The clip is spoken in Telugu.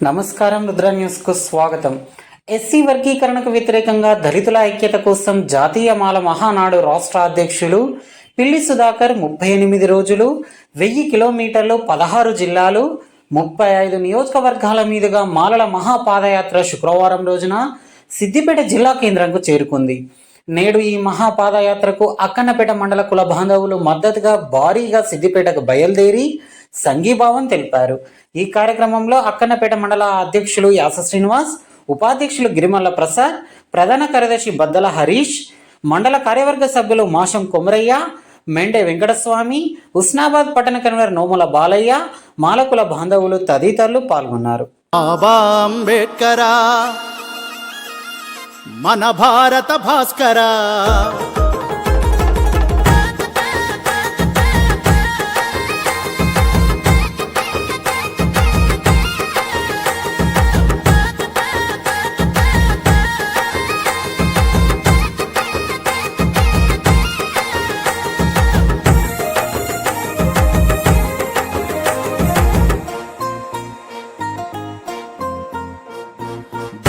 నమస్కారం రుద్ర న్యూస్కు స్వాగతం. ఎస్సీ వర్గీకరణకు వ్యతిరేకంగా దళితుల ఐక్యత కోసం జాతీయ మాల మహానాడు రాష్ట్ర అధ్యక్షులు పిల్లి సుధాకర్ ముప్పై ఎనిమిది రోజులు వెయ్యి కిలోమీటర్లు పదహారు జిల్లాలు ముప్పై ఐదు నియోజకవర్గాల మీదుగా మాలల మహాపాదయాత్ర శుక్రవారం రోజున సిద్దిపేట జిల్లా కేంద్రంకు చేరుకుంది. నేడు ఈ మహాపాదయాత్రకు అక్కన్నపేట మండల కుల బాంధవులు మద్దతుగా భారీగా సిద్దిపేటకు బయలుదేరి సంఘీభావం తెలిపారు. ఈ కార్యక్రమంలో అక్కన్నపేట మండల అధ్యక్షులు యాస శ్రీనివాస్ ఉపాధ్యక్షులు గిరిమల్ల ప్రసాద్ ప్రధాన కార్యదర్శి బద్దల హరీష్ మండల కార్యవర్గ సభ్యులు మాషం కొమరయ్య మెండే వెంకటస్వామి ఉస్నాబాద్ పట్టణ కన్వీనర్ నోముల బాలయ్య మాలకుల బాంధవులు తదితరులు పాల్గొన్నారు. బాబా మన భారత భాస్కరా.